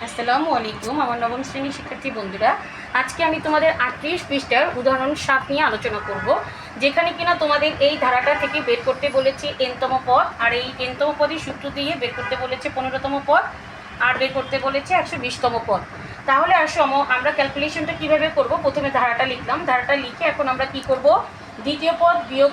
আসসালামু আলাইকুম, আমার নবম শ্রেণির শিক্ষার্থী বন্ধুরা। আজকে আমি তোমাদের আটত্রিশ পৃষ্ঠার উদাহরণ সাত নিয়ে আলোচনা করব, যেখানে কিনা তোমাদের এই ধারাটা থেকে বের করতে বলেছি এনতম পদ, আর এই এনতম পদই সূত্র দিয়ে বের করতে বলেছে পনেরোতম পদ, আর বের করতে বলেছে একশো বিশতম পদ। তাহলে আসো, আম- আমরা ক্যালকুলেশনটা কীভাবে করব? প্রথমে ধারাটা লিখলাম। ধারাটা লিখে এখন আমরা কি করব? দ্বিতীয় পদ বিয়োগ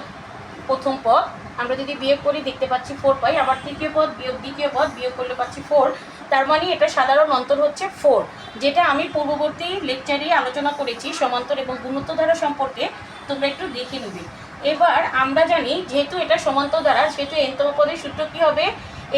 প্রথম পদ, আমরা যদি বিয়োগ করি দেখতে পাচ্ছি ফোর পাই, আবার তৃতীয় পদ বিয়োগ দ্বিতীয় পদ বিয়োগ করলে পাচ্ছি ফোর তার মানে এটা সাধারণ অন্তর হচ্ছে ফোর যেটা আমি পূর্ববর্তী লেকচারে আলোচনা করেছি সমান্তর এবং গুণত্ব ধারা সম্পর্কে। তোমরা একটু দেখে নেবে। এবার আমরা জানি যেহেতু এটা সমান্তর দ্বারা, সেহেতু এনতম পদের সূত্র কী হবে?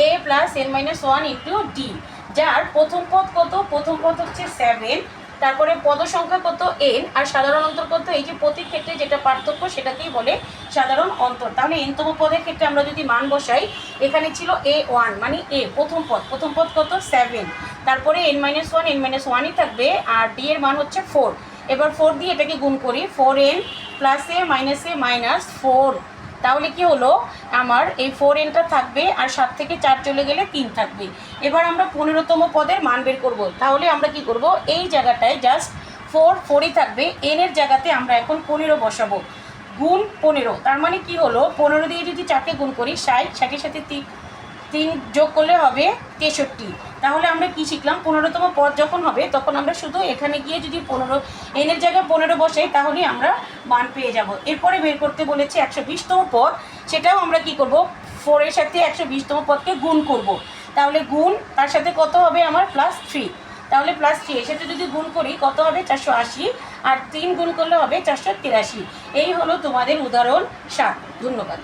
A plus n minus one into d যার প্রথম পদ কত? প্রথম পদ হচ্ছে সেভেন তারপরে পদ সংখ্যা কত এন আর সাধারণ অন্তর কত? এই যে প্রতি ক্ষেত্রে যেটা পার্থক্য সেটাকেই বলে সাধারণ অন্তর। তাহলে এনতম পদের ক্ষেত্রে আমরা যদি মান বসাই, এখানে ছিল এ ওয়ান মানে এ প্রথম পদ। প্রথম পদ কত? সেভেন তারপরে n minus one n minus ওয়ানই থাকবে, আর ডি এর মান হচ্ছে ফোর এবার ফোর দিয়ে এটাকে গুণ করি। Four n plus a minus a minus four তাহলে কি হলো? আমার এই ফোর এনটা থাকবে আর সাত থেকে চার চলে গেলে তিন থাকবে। এবার আমরা পনেরোতম পদের মান বের করব। তাহলে আমরা কি করব? এই জায়গাটায় জাস্ট ফোর ফোরই থাকবে। এনের জায়গাতে আমরা এখন পনেরো বসাবো। গুণ পনেরো। তার মানে কি হলো? পনেরো দিয়ে যদি চারটে গুণ করি, ষাট, ষাটের সাথে তিন তিন যোগ করলে হবে তেষট্টি। তাহলে আমরা কি শিখলাম? পনেরোতম পদ যখন হবে, তখন আমরা শুধু এখানে গিয়ে যদি পনেরো এনের জায়গায় পনেরো বসাই তাহলেই আমরা মান পেয়ে যাব। এরপরে বের করতে বলেছে একশো বিশতম পদ। সেটাও আমরা কি করব? ফোরের সাথে একশো বিশতম পদকে গুণ করব। তাহলে গুণ তার সাথে কত হবে আমার? প্লাস থ্রি তাহলে প্লাস থ্রি সাথে যদি গুণ করি, কত হবে? চারশো আশি। আর তিন গুণ করলে হবে চারশো তিরাশি। এই হলো তোমাদের উদাহরণ সাত। ধন্যবাদ।